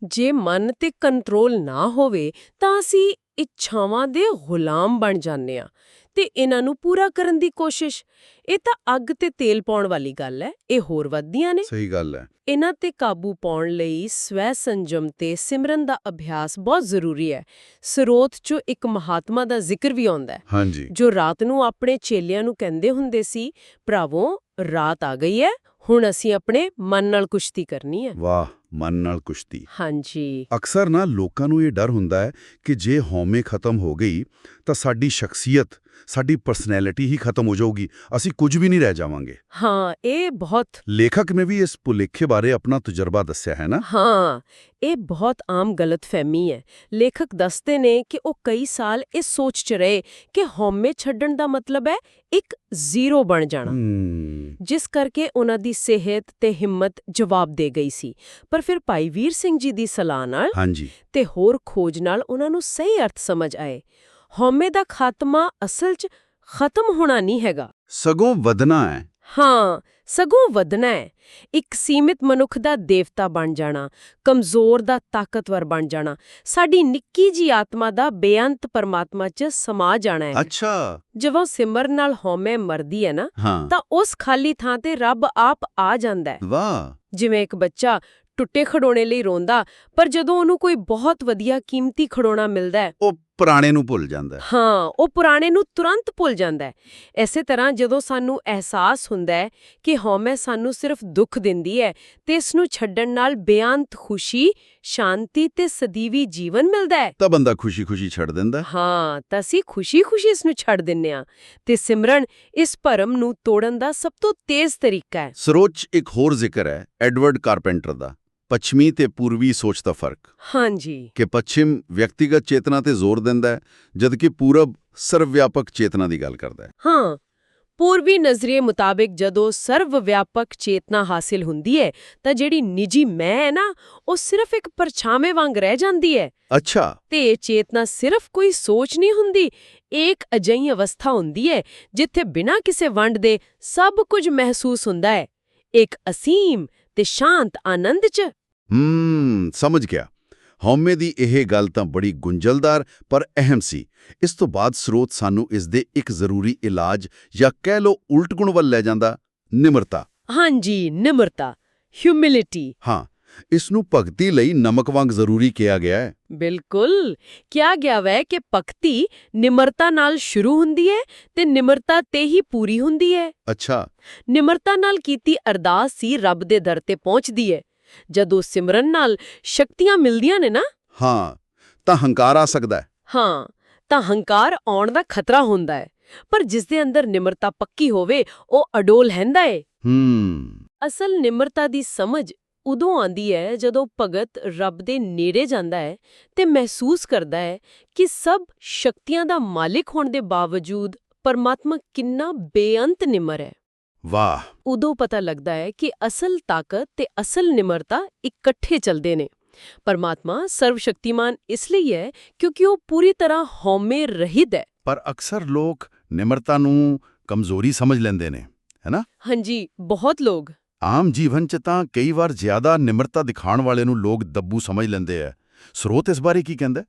ਜੇ ਮਨ ਤੇ ਕੰਟਰੋਲ ਨਾ ਹੋਵੇ ਤਾਂ ਅਸੀਂ ਇੱਛਾਵਾਂ ਦੇ ਗੁਲਾਮ ਬਣ ਜਾਂਦੇ ਆ ਤੇ ਇਹਨਾਂ ਨੂੰ ਪੂਰਾ ਕਰਨ ਦੀ ਕੋਸ਼ਿਸ਼। ਇਹ ਤਾਂ ਅੱਗ ਤੇ ਤੇਲ ਪਾਉਣ ਵਾਲੀ ਗੱਲ ਹੈ ਇਹ ਹੋਰ ਵੱਧਦੀਆਂ ਨੇ। ਸਹੀ ਗੱਲ ਹੈ। ਇਹਨਾਂ ਤੇ ਕਾਬੂ ਪਾਉਣ ਲਈ ਸਵੈ ਸੰਜਮ ਤੇ ਸਿਮਰਨ ਦਾ ਅਭਿਆਸ ਬਹੁਤ ਜ਼ਰੂਰੀ ਹੈ। ਸਰੋਤ 'ਚੋਂ ਇੱਕ ਮਹਾਤਮਾ ਦਾ ਜ਼ਿਕਰ ਵੀ ਆਉਂਦਾ ਹੈ। ਹਾਂਜੀ। ਜੋ ਰਾਤ ਨੂੰ ਆਪਣੇ ਚੇਲਿਆਂ ਨੂੰ ਕਹਿੰਦੇ ਹੁੰਦੇ ਸੀ ਭਰਾਵੋ ਰਾਤ ਆ ਗਈ ਹੈ ਹੁਣ ਅਸੀਂ ਆਪਣੇ ਮਨ ਨਾਲ ਕੁਸ਼ਤੀ ਕਰਨੀ ਹੈ। ਵਾਹ ਮਨ ਨਾਲ ਕੁਸ਼ਤੀ। ਹਾਂਜੀ। ਅਕਸਰ ਨਾ ਲੋਕਾਂ ਨੂੰ ਇਹ ਡਰ ਹੁੰਦਾ ਹੈ ਕਿ ਜੇ ਹਉਮੈ ਖਤਮ ਹੋ ਗਈ ਤਾਂ ਸਾਡੀ ਸ਼ਖਸੀਅਤ ਸਾਡੀ ਪਰਸਨੈਲਿਟੀ ਹੀ ਖਤਮ ਹੋ ਜਾਊਗੀ। ਅਸੀਂ ਕੁਝ ਵੀ ਨਹੀਂ ਰਹਿ ਜਾਵਾਂਗੇ। ਹਾਂ ਇਹ ਬਹੁਤ ਲੇਖਕ ਨੇ ਵੀ ਇਸ ਭੁਲੇਖੇ ਬਾਰੇ ਆਪਣਾ ਤਜਰਬਾ ਦੱਸਿਆ ਹੈ ਨਾ? ਹਾਂ ਇਹ ਬਹੁਤ ਆਮ ਗਲਤਫਹਿਮੀ ਹੈ। ਲੇਖਕ ਦੱਸਦੇ ਨੇ ਕਿ ਉਹ ਕਈ ਸਾਲ ਇਸ ਸੋਚ 'ਚ ਰਹੇ ਕਿ ਹਉਮੈ ਛੱਡਣ ਦਾ ਮਤਲਬ ਹੈ ਇੱਕ ਜ਼ੀਰੋ ਬਣ ਜਾਣਾ। ਜਿਸ ਕਰਕੇ ਉਹਨਾਂ ਦੀ ਸਿਹਤ ਤੇ ਹਿੰਮਤ ਜਵਾਬ ਦੇ ਗਈ ਸੀ। ਪਰ ਫਿਰ ਭਾਈ ਵੀਰ ਸਿੰਘ ਜੀ ਦੀ ਸਲਾਹ ਨਾਲ ਹਾਂਜੀ। ਤੇ ਹੋਰ ਖੋਜ ਨਾਲ ਉਹਨਾਂ ਨੂੰ ਸਹੀ ਅਰਥ ਸਮਝ ਆਏ। ਹਉਮੈ ਦਾ ਖਾਤਮਾ ਅਸਲ 'ਚ ਖਤਮ ਹੋਣਾ ਨਹੀਂ ਹੈਗਾ। ਸਗੋਂ ਵਧਣਾ ਹੈ। ਹਾਂ ਸਗੋਂ ਵਧਣਾ ਹੈ। ਇੱਕ ਸੀਮਿਤ ਮਨੁੱਖ ਦਾ ਦੇਵਤਾ ਬਣ ਜਾਣਾ ਕਮਜ਼ੋਰ ਦਾ ਤਾਕਤਵਰ ਬਣ ਜਾਣਾ ਸਾਡੀ ਨਿੱਕੀ ਜੀ ਆਤਮਾ ਦਾ ਬੇਅੰਤ ਪਰਮਾਤਮਾ 'ਚ ਸਮਾ ਜਾਣਾ ਹੈ। ਅੱਛਾ। ਜਦੋਂ ਸਿਮਰਨ ਨਾਲ ਹਉਮੈ ਮਰਦੀ ਹੈ ਨਾ ਤਾਂ ਉਸ ਖਾਲੀ ਥਾਂ ਤੇ ਰੱਬ ਆਪ ਆ ਜਾਂਦਾ ਹੈ। ਵਾਹ। ਜਿਵੇਂ ਇੱਕ ਬੱਚਾ ਟੁੱਟੇ ਖਿਡੌਣੇ ਲਈ ਰੋਂਦਾ ਪਰ ਜਦੋਂ ਉਹਨੂੰ ਕੋਈ ਬਹੁਤ ਵਧੀਆ ਕੀਮਤੀ ਖਿਡੌਣਾ ਮਿਲਦਾ ਹੈ ਉਹ ਪੁਰਾਣੇ ਨੂੰ ਭੁੱਲ ਜਾਂਦਾ ਹੈ। ਹਾਂ ਉਹ ਪੁਰਾਣੇ ਨੂੰ ਤੁਰੰਤ ਭੁੱਲ ਜਾਂਦਾ ਹੈ ਐਸੇ ਤਰ੍ਹਾਂ ਜਦੋਂ ਸਾਨੂੰ ਅਹਿਸਾਸ ਹੁੰਦਾ ਹੈ ਕਿ ਹਉਮੈ ਸਾਨੂੰ ਸਿਰਫ ਦੁੱਖ ਦਿੰਦੀ ਹੈ ਤੇ ਇਸ ਨੂੰ ਛੱਡਣ ਨਾਲ ਬੇਅੰਤ ਖੁਸ਼ੀ ਸ਼ਾਂਤੀ ਤੇ ਸਦੀਵੀ ਜੀਵਨ ਮਿਲਦਾ ਹੈ ਤਾਂ ਬੰਦਾ ਖੁਸ਼ੀ-ਖੁਸ਼ੀ ਛੱਡ ਦਿੰਦਾ ਹੈ। ਹਾਂ ਤਾਂ ਅਸੀਂ ਖੁਸ਼ੀ-ਖੁਸ਼ੀ ਇਸ ਨੂੰ ਛੱਡ ਦਿੰਨੇ ਆ ਤੇ ਸਿਮਰਨ ਇਸ ਭਰਮ ਨੂੰ ਤੋੜਨ ਦਾ ਸਭ ਤੋਂ ਤੇਜ਼ ਤਰੀਕਾ ਹੈ ਸਰੋਚ ਇੱਕ ਹੋਰ ਜ਼ਿਕਰ ਹੈ ਐਡਵਰਡ ਕਾਰਪੈਂਟਰ ਦਾ ਪੱਛਮੀ ਤੇ ਪੂਰਵੀ ਸੋਚ ਦਾ ਫ਼ਰਕ। ਹਾਂਜੀ। ਕਿ ਪੱਛਮ ਵਿਅਕਤੀਗਤ ਚੇਤਨਾ ਤੇ ਜ਼ੋਰ ਦਿੰਦਾ ਹੈ ਜਦਕਿ ਪੂਰਬ ਸਰਵ-ਵਿਆਪਕ ਚੇਤਨਾ ਦੀ ਗੱਲ ਕਰਦਾ ਹੈ। ਹਾਂ ਪੂਰਬੀ ਨਜ਼ਰੀਏ ਮੁਤਾਬਿਕ ਜਦੋਂ ਸਰਵ ਵਿਆਪਕ ਚੇਤਨਾ ਹਾਸਿਲ ਹੁੰਦੀ ਹੈ ਤਾਂ ਜਿਹੜੀ ਨਿੱਜੀ ਮੈਂ ਹੈ ਨਾ ਉਹ ਸਿਰਫ ਇੱਕ ਪਰਛਾਵੇਂ ਵਾਂਗ ਰਹਿ ਜਾਂਦੀ ਹੈ। ਅੱਛਾ। ਤੇ ਇਹ ਚੇਤਨਾ ਸਿਰਫ ਕੋਈ ਸੋਚ ਨਹੀਂ ਹੁੰਦੀ ਇੱਕ ਅਜਿਹੀ ਅਵਸਥਾ ਹੁੰਦੀ ਹੈ ਜਿੱਥੇ ਬਿਨਾਂ ਕਿਸੇ ਵੰਡ ਦੇ ਸਭ ਕੁਝ ਮਹਿਸੂਸ ਹੁੰਦਾ ਹੈ। ਇੱਕ ਅਸੀਮ ਤੇ ਸ਼ਾਂਤ ਆਨੰਦ 'ਚ ਹੂੰ ਸਮਝ ਗਿਆ। ਹਉਮੈ ਦੀ ਇਹ ਗੱਲ ਤਾਂ ਬੜੀ ਗੁੰਝਲਦਾਰ ਪਰ ਅਹਿਮ ਸੀ। ਇਸ ਤੋਂ ਬਾਅਦ ਸਰੋਤ ਸਾਨੂੰ ਇਸ ਦੇ ਇੱਕ ਜ਼ਰੂਰੀ ਇਲਾਜ ਜਾਂ ਕਹਿ ਲਓ ਉਲਟ ਗੁਣ ਵੱਲ ਲੈ ਜਾਂਦਾ ਨਿਮਰਤਾ। ਹਾਂਜੀ ਨਿਮਰਤਾ ਹਿਊਮਿਲਿਟੀ ਹਾਂ ਇਸ ਨੂੰ ਭਗਤੀ ਲਈ ਨਮਕ ਵਾਂਗ ਜ਼ਰੂਰੀ ਕਿਹਾ ਗਿਆ ਹੈ। ਬਿਲਕੁਲ। ਕਿਹਾ ਗਿਆ ਵੈ ਕਿ ਭਗਤੀ ਨਿਮਰਤਾ ਨਾਲ ਸ਼ੁਰੂ ਹੁੰਦੀ ਹੈ ਤੇ ਨਿਮਰਤਾ ਤੇ ਹੀ ਪੂਰੀ ਹੁੰਦੀ ਹੈ। ਅੱਛਾ। ਨਿਮਰਤਾ ਨਾਲ ਕੀਤੀ ਅਰਦਾਸ ਹੀ ਰੱਬ ਦੇ ਦਰ ਤੇ ਪਹੁੰਚਦੀ ਹੈ। ਜਦੋਂ ਸਿਮਰਨ ਨਾਲ ਸ਼ਕਤੀਆਂ ਮਿਲਦੀਆਂ ਨੇ ਨਾ? ਹਾਂ ਤਾਂ ਹੰਕਾਰ ਆ ਸਕਦਾ ਹੈ। ਹਾਂ ਤਾਂ ਹੰਕਾਰ ਆਉਣ ਦਾ ਖਤਰਾ ਹੁੰਦਾ ਹੈ। ਪਰ ਜਿਸ ਦੇ ਅੰਦਰ ਨਿਮਰਤਾ ਪੱਕੀ ਹੋਵੇ ਉਹ ਅਡੋਲ ਹੈਂਦਾ ਹੈ ਹੂੰ। ਅਸਲ ਨਿਮਰਤਾ ਦੀ ਸਮਝ ਉਦੋਂ ਆਂਦੀ ਹੈ ਜਦੋਂ ਭਗਤ ਰੱਬ ਦੇ ਨੇੜੇ ਜਾਂਦਾ ਹੈ ਤੇ ਮਹਿਸੂਸ ਕਰਦਾ ਹੈ ਕਿ ਸਭ ਸ਼ਕਤੀਆਂ ਦਾ ਮਾਲਿਕ ਹੋਣ ਦੇ ਬਾਵਜੂਦ ਪਰਮਾਤਮਾ ਕਿੰਨਾ ਬੇਅੰਤ ਨਿਮਰ ਹੈ। ਵਾਹ। ਉਦੋਂ ਪਤਾ ਲੱਗਦਾ ਹੈ ਕਿ ਅਸਲ ਤਾਕਤ ਤੇ ਅਸਲ ਨਿਮਰਤਾ ਇਕੱਠੇ ਚੱਲਦੇ ਨੇ। ਪਰਮਾਤਮਾ ਸਰਵ ਸ਼ਕਤੀਮਾਨ ਇਸ ਲਈ ਹੈ ਕਿਉਂਕਿ ਉਹ ਪੂਰੀ ਤਰ੍ਹਾਂ ਹਉਮੈ ਰਹਿਤ ਹੈ। ਪਰ ਅਕਸਰ ਲੋਕ ਨਿਮਰਤਾ ਨੂੰ ਕਮਜ਼ੋਰੀ ਸਮਝ ਲੈਂਦੇ ਨੇ ਹੈਨਾ ਹਾਂਜੀ ਬਹੁਤ ਲੋਕ। ਆਮ ਜੀਵਨ 'ਚ ਤਾਂ ਕਈ ਵਾਰ ਜ਼ਿਆਦਾ ਨਿਮਰਤਾ ਦਿਖਾਉਣ ਵਾਲੇ ਨੂੰ ਲੋਕ ਦੱਬੂ ਸਮਝ ਲੈਂਦੇ ਆ। ਸਰੋਤ ਇਸ ਬਾਰੇ ਕੀ ਕਹਿੰਦਾ ਹੈ?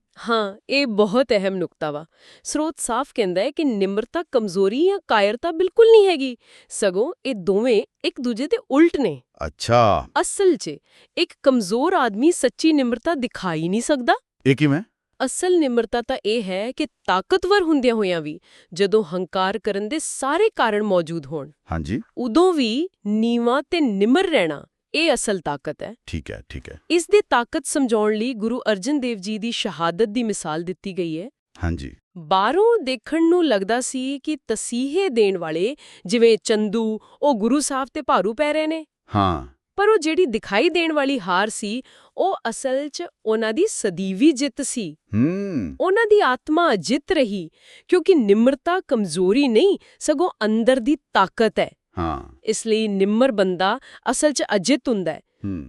ਇਹ ਬਹੁਤ ਅਹਿਮ ਨੁਕਤਾ ਵਾ। ਸਰੋਤ ਸਾਫ਼ ਕਹਿੰਦਾ ਹੈ ਕਿ ਨਿਮਰਤਾ ਕਮਜ਼ੋਰੀ ਜਾਂ ਕਾਇਰਤਾ ਬਿਲਕੁਲ ਨਹੀਂ ਹੈਗੀ। ਸਗੋਂ ਇਹ ਦੋਵੇਂ ਇੱਕ ਦੂਜੇ ਦੇ ਉਲਟ ਨੇ। ਅੱਛਾ। ਅਸਲ 'ਚ ਇੱਕ ਕਮਜ਼ੋਰ ਆਦਮੀ ਸੱਚੀ ਨਿਮਰਤਾ ਦਿਖਾਈ ਨਹੀਂ ਸਕਦਾ। ਇਹ ਕਿਵੇਂ? ਅਸਲ ਨਿਮਰਤਾ ਤਾਂ ਇਹ ਹੈ ਕਿ ਤਾਕਤਵਰ ਹੁੰਦਿਆਂ ਹੋਇਆਂ ਵੀ ਜਦੋਂ ਹੰਕਾਰ ਕਰਨ ਦੇ ਸਾਰੇ ਕਾਰਨ ਮੌਜੂਦ ਹੋਣ ਹਾਂਜੀ। ਉਦੋਂ ਵੀ ਨੀਵਾਂ ਤੇ ਨਿਮਰ ਰਹਿਣਾ ਇਹ ਅਸਲ ਤਾਕਤ ਹੈ। ਠੀਕ ਹੈ ਠੀਕ ਹੈ। ਇਸ ਦੀ ਤਾਕਤ ਸਮਝਾਉਣ ਲਈ ਗੁਰੂ ਅਰਜਨ ਦੇਵ ਜੀ ਦੀ ਸ਼ਹਾਦਤ ਦੀ ਮਿਸਾਲ ਦਿੱਤੀ ਗਈ ਹੈ। ਹਾਂਜੀ। ਬਾਹਰੋਂ ਦੇਖਣ ਨੂੰ ਲੱਗਦਾ ਸੀ ਕਿ ਤਸੀਹੇ ਦੇਣ ਵਾਲੇ ਜਿਵੇਂ ਚੰਦੂ ਉਹ ਗੁਰੂ ਸਾਹਿਬ ਤੇ ਭਾਰੂ ਪੈ ਰਹੇ ਨੇ। ਹਾਂ। ਪਰ ਉਹ ਜਿਹੜੀ ਦਿਖਾਈ ਦੇਣ ਵਾਲੀ ਹਾਰ ਸੀ ਉਹ ਅਸਲ 'ਚ ਉਹਨਾਂ ਦੀ ਸਦੀਵੀ ਜਿੱਤ ਸੀ। ਹੂੰ। ਉਹਨਾਂ ਦੀ ਆਤਮਾ ਜਿੱਤ ਰਹੀ ਕਿਉਂਕਿ ਨਿਮਰਤਾ ਕਮਜ਼ੋਰੀ ਨਹੀਂ ਸਗੋਂ ਅੰਦਰ ਦੀ ਤਾਕਤ ਹੈ। ਹਾਂ। ਇਸ ਲਈ ਨਿਮਰ ਬੰਦਾ ਅਸਲ 'ਚ ਅਜਿੱਤ ਹੁੰਦਾ ਹੈ।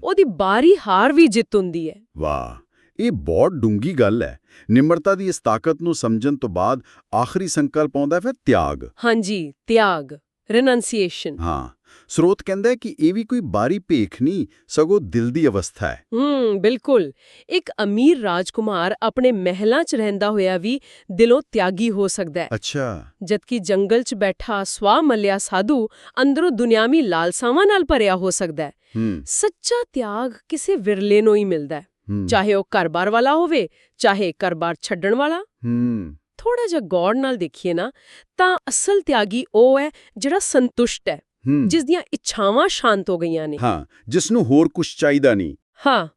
ਉਹਦੀ ਬਾਰੀ ਹਾਰ ਵੀ ਜਿੱਤ ਹੁੰਦੀ ਹੈ। ਵਾਹ ਇਹ ਬਹੁਤ ਡੂੰਗੀ ਗੱਲ ਹੈ। ਨਿਮਰਤਾ ਦੀ ਇਸ ਤਾਕਤ ਨੂੰ ਸਮਝਣ ਤੋਂ ਬਾਅਦ ਆਖਰੀ ਸੰਕਲਪ ਆਉਂਦਾ ਹੈ ਫਿਰ ਤਿਆਗ। ਹਾਂਜੀ ਤਿਆਗ ਰਿਨੰਸੀਏਸ਼ਨ ਹਾਂ। ਸਰੋਤ ਕਹਿੰਦਾ ਕਿ ਇਹ ਵੀ ਕੋਈ ਬਾਰੀ ਭੇਖ ਨਹੀਂ ਸਗੋਂ ਦਿਲ ਦੀ ਅਵਸਥਾ ਹੈ। ਹੂੰ ਬਿਲਕੁਲ। ਇੱਕ ਅਮੀਰ ਰਾਜਕੁਮਾਰ ਆਪਣੇ ਮਹਿਲਾਂ 'ਚ ਰਹਿੰਦਾ ਹੋਇਆ ਵੀ ਦਿਲੋਂ ਤਿਆਗੀ ਹੋ ਸਕਦਾ ਹੈ। ਅੱਛਾ। ਜਦਕਿ ਜੰਗਲ 'ਚ ਬੈਠਾ ਸਵਾ ਮੱਲਿਆ ਸਾਧੂ ਅੰਦਰੋਂ ਦੁਨਿਆਵੀ ਲਾਲਸਾਵਾਂ ਨਾਲ ਭਰਿਆ ਹੋ ਸਕਦਾ ਹੈ। ਹੂੰ। ਸੱਚਾ ਤਿਆਗ ਕਿਸੇ ਵਿਰਲੇ ਨੂੰ ਹੀ ਮਿਲਦਾ ਹੈ। ਚਾਹੇ ਉਹ ਘਰ-ਬਾਰ ਵਾਲਾ ਹੋਵੇ ਚਾਹੇ ਘਰ-ਬਾਰ ਛੱਡਣ ਵਾਲਾ। ਹੂੰ। ਥੋੜਾ ਜਿਹਾ ਗੌਰ ਨਾਲ ਦੇਖੀਏ ਨਾ ਤਾਂ ਅਸਲ ਤਿਆਗੀ ਉਹ ਹੈ ਜਿਹੜਾ ਸੰਤੁਸ਼ਟ ਹੂੰ। ਜਿਸ ਦੀਆਂ ਇੱਛਾਵਾਂ ਸ਼ਾਂਤ ਹੋ ਗਈਆਂ ਨੇ। ਹਾਂ ਜਿਸ ਨੂੰ ਹੋਰ ਕੁਝ ਚਾਹੀਦਾ ਨਹੀਂ। ਹਾਂ।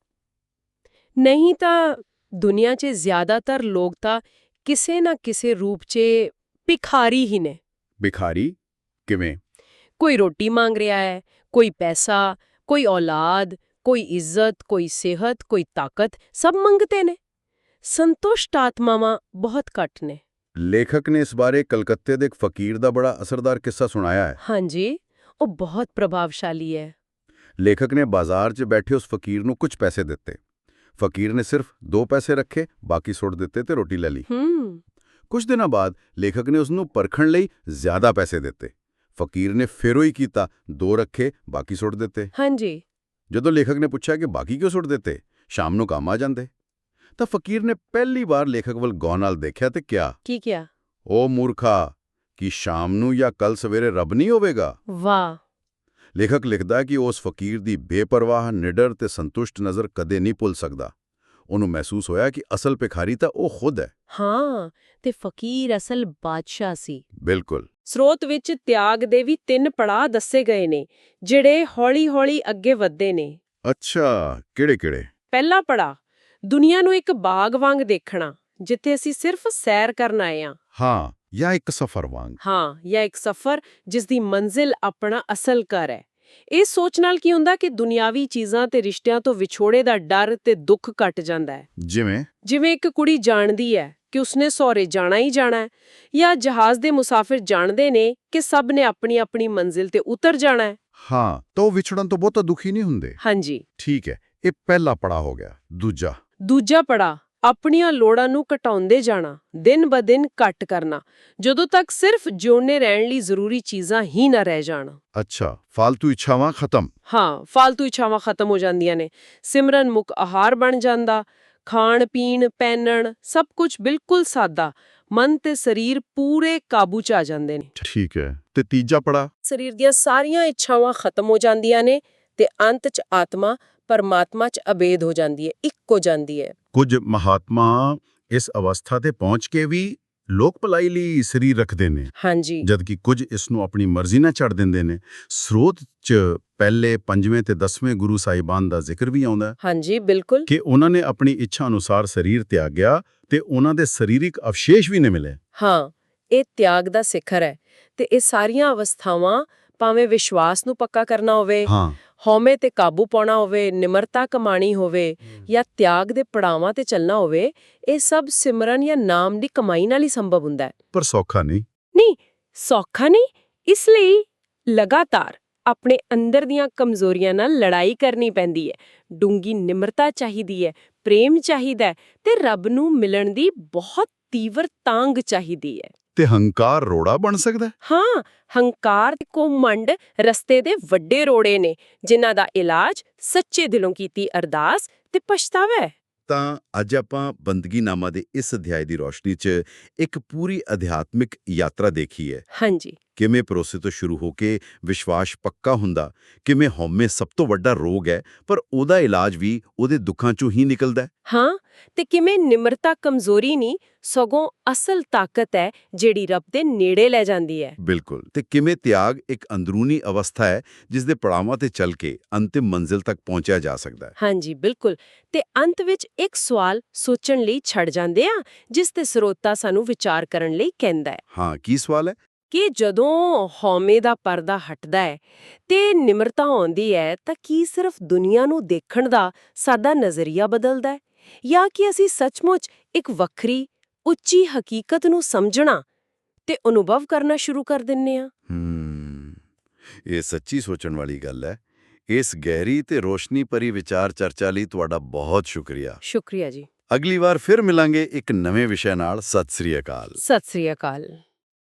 ਨਹੀਂ ਤਾਂ ਦੁਨੀਆ 'ਚ ਜ਼ਿਆਦਾਤਰ ਲੋਕ ਤਾਂ ਕਿਸੇ ਨਾ ਕਿਸੇ ਰੂਪ 'ਚ ਭਿਖਾਰੀ ਹੀ ਨੇ। ਭਿਖਾਰੀ? ਕਿਵੇਂ? ਕੋਈ ਰੋਟੀ ਮੰਗ ਰਿਹਾ ਹੈ ਕੋਈ ਪੈਸਾ ਕੋਈ ਔਲਾਦ ਕੋਈ ਇੱਜ਼ਤ ਕੋਈ ਸਿਹਤ ਕੋਈ ਤਾਕਤ ਸਭ ਮੰਗਤੇ ਨੇ। ਸੰਤੁਸ਼ਟ ਆਤਮਾਵਾਂ ਬਹੁਤ ਘੱਟ ਨੇ। ਲੇਖਕ ਨੇ ਇਸ ਬਾਰੇ ਕਲਕੱਤੇ ਦੇ ਇੱਕ ਫਕੀਰ ਦਾ ਬੜਾ ਅਸਰਦਾਰ ਕਿੱਸਾ ਸੁਣਾਇਆ ਹੈ। ਹਾਂਜੀ। ਉਹ ਬਹੁਤ ਪ੍ਰਭਾਵਸ਼ਾਲੀ ਹੈ। ਲੇਖਕ ਨੇ ਬਾਜ਼ਾਰ 'ਚ ਬੈਠੇ ਉਸ ਫਕੀਰ ਨੂੰ ਕੁਝ ਪੈਸੇ ਦਿੱਤੇ। ਫਕੀਰ ਨੇ ਸਿਰਫ ਦੋ ਪੈਸੇ ਰੱਖੇ ਬਾਕੀ ਸੁੱਟ ਦਿੱਤੇ ਤੇ ਰੋਟੀ ਲੈ ਲਈ। ਹੂੰ। ਕੁਝ ਦਿਨਾਂ ਬਾਅਦ ਲੇਖਕ ਨੇ ਉਸ ਨੂੰ ਪਰਖਣ ਲਈ ਜ਼ਿਆਦਾ ਪੈਸੇ ਦਿੱਤੇ। ਫਕੀਰ ਨੇ ਫੇਰੋ ਹੀ ਕੀਤਾ ਦੋ ਰੱਖੇ ਬਾਕੀ ਸੁੱਟ ਦਿੱਤੇ। ਹਾਂਜੀ। ਜਦੋਂ ਲੇਖਕ ਨੇ ਪੁੱਛਿਆ ਕਿ ਬਾਕੀ ਕਿਉਂ ਸੁੱਟ ਦਿੱਤੇ ਸ਼ਾਮ ਨੂੰ ਕੰਮ ਆ ਜਾਂਦੇ। ਤਾਂ ਫਕੀਰ ਨੇ ਪਹਿਲੀ ਵਾਰ ਲੇਖਕ ਵੱਲ ਗੌਰ ਨਾਲ ਦੇਖਿਆ ਤੇ ਕਿਹਾ ਕੀ ਕਿਹਾ? ਓ ਮੂਰਖਾ ਕਿ ਸ਼ਾਮ ਨੂੰ ਜਾਂ ਕੱਲ ਸਵੇਰੇ ਰੱਬ ਨਹੀਂ ਹੋਵੇਗਾ? ਵਾਹ। ਲੇਖਕ ਲਿਖਦਾ ਹੈ ਕਿ ਉਸ ਫਕੀਰ ਦੀ ਬੇਪਰਵਾਹ ਨਿਡਰ ਤੇ ਸੰਤੁਸ਼ਟ ਨਜ਼ਰ ਕਦੇ ਨਹੀਂ ਭੁੱਲ ਸਕਦਾ। ਉਹਨੂੰ ਮਹਿਸੂਸ ਹੋਇਆ ਕਿ ਅਸਲ ਭਿਖਾਰੀ ਤਾਂ ਉਹ ਖੁਦ ਹੈ। ਹਾਂ ਤੇ ਫਕੀਰ ਅਸਲ ਬਾਦਸ਼ਾਹ ਸੀ। ਬਿਲਕੁਲ। ਸਰੋਤ ਵਿੱਚ ਤਿਆਗ ਦੇ ਵੀ ਤਿੰਨ ਪੜਾਅ ਦੱਸੇ ਗਏ ਨੇ ਜਿਹੜੇ ਹੌਲੀ-ਹੌਲੀ ਅੱਗੇ ਵਧਦੇ ਨੇ। ਅੱਛਾ ਕਿਹੜੇ-ਕਿਹੜੇ? ਪਹਿਲਾ ਪੜਾ ਦੁਨੀਆ ਨੂੰ ਇੱਕ ਬਾਗ ਵਾਂਗ ਦੇਖਣਾ ਜਿੱਥੇ ਅਸੀਂ ਸਿਰਫ ਸੈਰ ਕਰਨ ਆਏ ਹਾਂ। ਹਾਂ। ਜਾਂ ਇੱਕ ਸਫ਼ਰ ਵਾਂਗ। ਹਾਂ ਜਾਂ ਇੱਕ ਸਫ਼ਰ ਜਿਸ ਦੀ ਮੰਜ਼ਿਲ ਆਪਣਾ ਅਸਲ ਘਰ ਹੈ। ਇਹ ਸੋਚ ਨਾਲ ਕੀ ਹੁੰਦਾ ਕਿ ਦੁਨਿਆਵੀ ਚੀਜ਼ਾਂ ਤੇ ਰਿਸ਼ਤਿਆਂ ਤੋਂ ਵਿਛੋੜੇ ਦਾ ਡਰ ਤੇ ਦੁੱਖ ਘਟ ਜਾਂਦਾ ਹੈ। ਜਿਵੇਂ? ਜਿਵੇਂ ਇੱਕ ਕੁੜੀ ਜਾਣਦੀ ਹੈ ਕਿ ਉਸਨੇ ਸਹੁਰੇ ਜਾਣਾ ਹੀ ਜਾਣਾ ਹੈ ਜਾਂ ਜਹਾਜ਼ ਦੇ ਮੁਸਾਫਿਰ ਜਾਣਦੇ ਨੇ ਕਿ ਸਭ ਨੇ ਆਪਣੀ ਆਪਣੀ ਮੰਜ਼ਿਲ ਤੇ ਉਤਰ ਜਾਣਾ ਹੈ। ਹਾਂ ਤਾਂ ਉਹ ਵਿਛੜਨ ਤੋਂ ਬਹੁਤਾ ਦੁਖੀ ਨਹੀਂ ਹੁੰਦੇ? ਹਾਂਜੀ। ਠੀਕ ਹੈ ਇਹ ਪਹਿਲਾ ਪੜਾ ਹੋ ਗਿਆ। ਦੂਜਾ। ਦੂਜਾ ਪੜਾ ਆਪਣੀਆਂ ਲੋੜਾਂ ਨੂੰ ਘਟਾਉਂਦੇ ਜਾਣਾ ਦਿਨ ਬ ਦਿਨ ਘਟ ਕਰਨਾ ਜਦੋਂ ਤੱਕ ਸਿਰਫ ਜੋਨੇ ਰਹਿਣ ਲਈ ਜ਼ਰੂਰੀ ਚੀਜ਼ਾਂ ਹੀ ਨਾ ਰਹਿ ਜਾਣ। ਅੱਛਾ ਫालतू ਇੱਛਾਵਾਂ ਖਤਮ। ਹਾਂ ਫालतू ਇੱਛਾਵਾਂ ਖਤਮ ਹੋ ਜਾਂਦੀਆਂ ਨੇ। ਸਿਮਰਨ ਮੁਕ ਆਹਾਰ ਬਣ ਜਾਂਦਾ ਖਾਣ ਪੀਣ ਪਹਿਨਣ ਸਭ ਕੁਝ ਬਿਲਕੁਲ ਸਾਦਾ ਮਨ ਤੇ ਸਰੀਰ ਪੂਰੇ ਕਾਬੂ ਚ ਆ ਜਾਂਦੇ ਨੇ। ਠੀਕ ਹੈ ਤੇ ਤੀਜਾ ਪੜਾ ਸਰੀਰ ਦੀਆਂ ਸਾਰੀਆਂ ਇੱਛਾਵਾਂ ਖਤਮ ਹੋ ਜਾਂਦੀਆਂ ਨੇ ਤੇ ਅੰਤ ਚ ਆਤਮਾ ਪਰਮਾਤਮਾ ਚ ਅਬੇਦ ਹੋ ਜਾਂਦੀ ਹੈ ਇੱਕ ਹੋ ਜਾਂਦੀ ਹੈ। ਕੁਝ ਮਹਾਤਮਾ ਇਸ ਅਵਸਥਾ ਤੇ ਪਹੁੰਚ ਕੇ ਵੀ ਲੋਕ ਭਲਾਈ ਲਈ ਸਰੀਰ ਰੱਖਦੇ ਨੇ। ਹਾਂਜੀ। ਜਦਕਿ ਕੁਝ ਇਸ ਨੂੰ ਆਪਣੀ ਮਰਜ਼ੀ ਨਾਲ ਛੱਡ ਦਿੰਦੇ ਨੇ। ਸਰੋਤ 'ਚ ਪਹਿਲੇ ਪੰਜਵੇਂ ਤੇ ਦਸਵੇਂ ਗੁਰੂ ਸਾਹਿਬਾਨ ਦਾ ਜ਼ਿਕਰ ਵੀ ਆਉਂਦਾ ਹਾਂਜੀ ਬਿਲਕੁਲ। ਕਿ ਉਹਨਾਂ ਨੇ ਆਪਣੀ ਇੱਛਾ ਅਨੁਸਾਰ ਸਰੀਰ ਤਿਆਗਿਆ ਤੇ ਉਹਨਾਂ ਦੇ ਸਰੀਰਕ ਅਵਸ਼ੇਸ਼ ਵੀ ਨਹੀਂ ਮਿਲੇ। ਹਾਂ ਇਹ ਤਿਆਗ ਦਾ ਸਿਖਰ ਹੈ। ਤੇ ਇਹ ਸਾਰੀਆਂ ਅਵਸਥਾਵਾਂ ਭਾਵੇਂ ਵਿਸ਼ਵਾਸ ਨੂੰ ਪੱਕਾ ਕਰਨਾ ਹੋਵੇ ਹਾਂ। ਹਉਮੈ ਤੇ ਕਾਬੂ ਪਾਉਣਾ ਹੋਵੇ ਨਿਮਰਤਾ ਕਮਾਣੀ ਹੋਵੇ ਜਾਂ ਤਿਆਗ ਦੇ ਪੜਾਵਾਂ ਤੇ ਚੱਲਣਾ ਹੋਵੇ ਇਹ ਸਭ ਸਿਮਰਨ ਜਾਂ ਨਾਮ ਦੀ ਕਮਾਈ ਨਾਲ ਹੀ ਸੰਭਵ ਹੁੰਦਾ ਹੈ। ਪਰ ਸੌਖਾ ਨਹੀਂ। ਨਹੀਂ ਸੌਖਾ ਨਹੀਂ ਇਸ ਲਈ ਲਗਾਤਾਰ ਆਪਣੇ ਅੰਦਰ ਦੀਆਂ ਕਮਜ਼ੋਰੀਆਂ ਨਾਲ ਲੜਾਈ ਕਰਨੀ ਪੈਂਦੀ ਹੈ। ਡੂੰਗੀ ਨਿਮਰਤਾ ਚਾਹੀਦੀ ਹੈ ਪ੍ਰੇਮ ਚਾਹੀਦਾ ਤੇ ਰੱਬ ਨੂੰ ਮਿਲਣ ਦੀ ਬਹੁਤ ਤੀਵਰ ਤਾਂਗ ਚਾਹੀਦੀ ਹੈ। ਤੇ ਹੰਕਾਰ ਰੋੜਾ ਬਣ ਸਕਦਾ ਹੈ? ਹੰਕਾਰ ਤੇ ਕੋਮੰਡ ਰਸਤੇ ਦੇ ਵੱਡੇ ਰੋੜੇ ਨੇ ਜਿਨ੍ਹਾਂ ਦਾ ਇਲਾਜ ਸੱਚੇ ਦਿਲੋਂ ਕੀਤੀ ਅਰਦਾਸ ਤੇ ਪਛਤਾਵਾ ਹੈ। ਤਾਂ ਅੱਜ ਆਪਾਂ ਬੰਦਗੀਨਾਮਾ ਦੇ ਇਸ ਅਧਿਆਇ ਦੀ ਰੋਸ਼ਨੀ 'ਚ ਇੱਕ ਪੂਰੀ ਅਧਿਆਤਮਿਕ ਯਾਤਰਾ ਦੇਖੀ ਹੈ। ਹਾਂਜੀ। ਕਿਵੇਂ ਭਰੋਸੇ ਤੋਂ ਸ਼ੁਰੂ ਹੋ ਕੇ ਵਿਸ਼ਵਾਸ ਪੱਕਾ ਹੁੰਦਾ ਕਿਵੇਂ ਹਉਮੈ ਸਭ ਤੋਂ ਵੱਡਾ ਰੋਗ ਹੈ ਪਰ ਉਹਦਾ ਇਲਾਜ ਵੀ ਉਹਦੇ ਦੁੱਖਾਂ 'ਚੋਂ ਹੀ ਨਿਕਲਦਾ ਹੈ। ਹਾਂ ਤੇ ਕਿਵੇਂ ਨਿਮਰਤਾ ਕਮਜ਼ੋਰੀ ਨਹੀਂ ਸਗੋਂ ਅਸਲ ਤਾਕਤ ਹੈ ਜਿਹੜੀ ਰੱਬ ਦੇ ਨੇੜੇ ਲੈ ਜਾਂਦੀ ਹੈ। ਬਿਲਕੁਲ ਤੇ ਕਿਵੇਂ ਤਿਆਗ ਇੱਕ ਅੰਦਰੂਨੀ ਅਵਸਥਾ ਹੈ ਜਿਸ ਦੇ ਪੜਾਵਾਂ ਤੇ ਚੱਲ ਕੇ ਅੰਤਿਮ ਮੰਜ਼ਿਲ ਤੱਕ ਪਹੁੰਚਿਆ ਜਾ ਸਕਦਾ ਹੈ। ਹਾਂਜੀ ਬਿਲਕੁਲ ਤੇ ਅੰਤ ਵਿੱਚ ਇੱਕ ਸਵਾਲ ਸੋਚਣ ਲਈ ਛੱਡ ਜਾਂਦੇ ਆ ਜਿਸ ਤੇ ਸਰੋਤਾ ਸਾਨੂੰ ਵਿਚਾਰ ਕਰਨ ਲਈ ਕਹਿੰਦਾ ਹੈ। ਹਾਂ ਕੀ ਸਵਾਲ ਹੈ? ਕਿ ਜਦੋਂ ਹਉਮੈ ਦਾ ਪਰਦਾ ਹਟਦਾ ਹੈ ਤੇ ਨਿਮਰਤਾ ਆਉਂਦੀ ਹੈ ਤਾਂ ਕੀ ਸਿਰਫ ਦੁਨੀਆ ਨੂੰ ਦੇਖਣ ਦਾ ਸਾਡਾ ਨਜ਼ਰੀਆ ਬਦਲਦਾ ਹੈ? ਜਾਂ ਕਿ ਅਸੀਂ ਸੱਚਮੁੱਚ ਇੱਕ ਵੱਖਰੀ ਉੱਚੀ ਹਕੀਕਤ ਨੂੰ ਸਮਝਣਾ ਤੇ ਅਨੁਭਵ ਕਰਨਾ ਸ਼ੁਰੂ ਕਰ ਦਿੰਨੇ ਆ ਹੂੰ ਇਹ ਸੱਚੀ ਸੋਚਣ ਵਾਲੀ ਗੱਲ ਹੈ। ਇਸ ਗਹਿਰੀ ਤੇ ਰੋਸ਼ਨੀ ਭਰੀ ਵਿਚਾਰ ਚਰਚਾ ਲਈ ਤੁਹਾਡਾ ਬਹੁਤ ਸ਼ੁਕਰੀਆ। ਸ਼ੁਕਰੀਆ ਜੀ। ਅਗਲੀ ਵਾਰ ਫਿਰ ਮਿਲਾਂਗੇ ਇੱਕ ਨਵੇਂ ਵਿਸ਼ੇ ਨਾਲ। ਸਤਿ ਸ੍ਰੀ ਅਕਾਲ। ਸਤਿ ਸ੍ਰੀ ਅਕਾਲ।